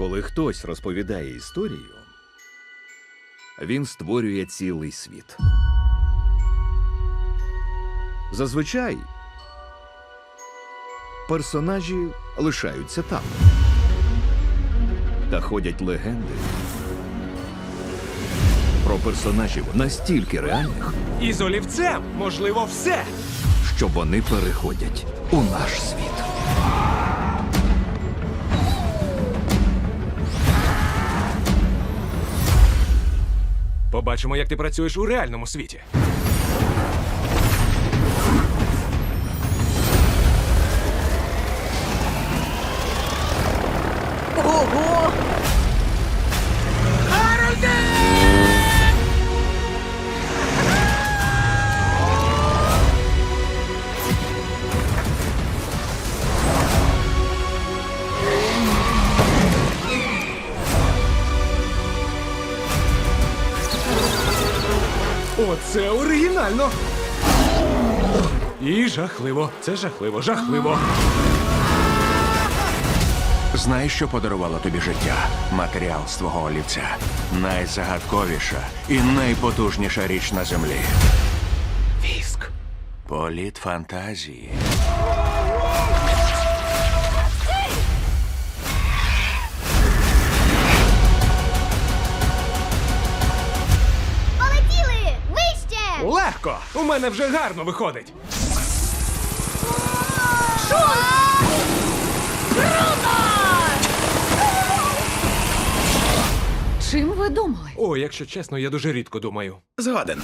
Коли хтось розповідає історію, він створює цілий світ. Зазвичай персонажі лишаються там. Та ходять легенди про персонажів настільки реальних, І з олівцем можливо все. що вони переходять у наш світ. Побачимо, як ти працюєш у реальному світі. Ого! Оце оригінально. І жахливо. Це жахливо, жахливо. Знаєш, що подарувало тобі життя? Матеріал з твого олівця. Найзагадковіша і найпотужніша річ на землі. Віск. Політ фантазії. Легко! У мене вже гарно виходить. Чим ви думали? О, якщо чесно, я дуже рідко думаю. Згоден.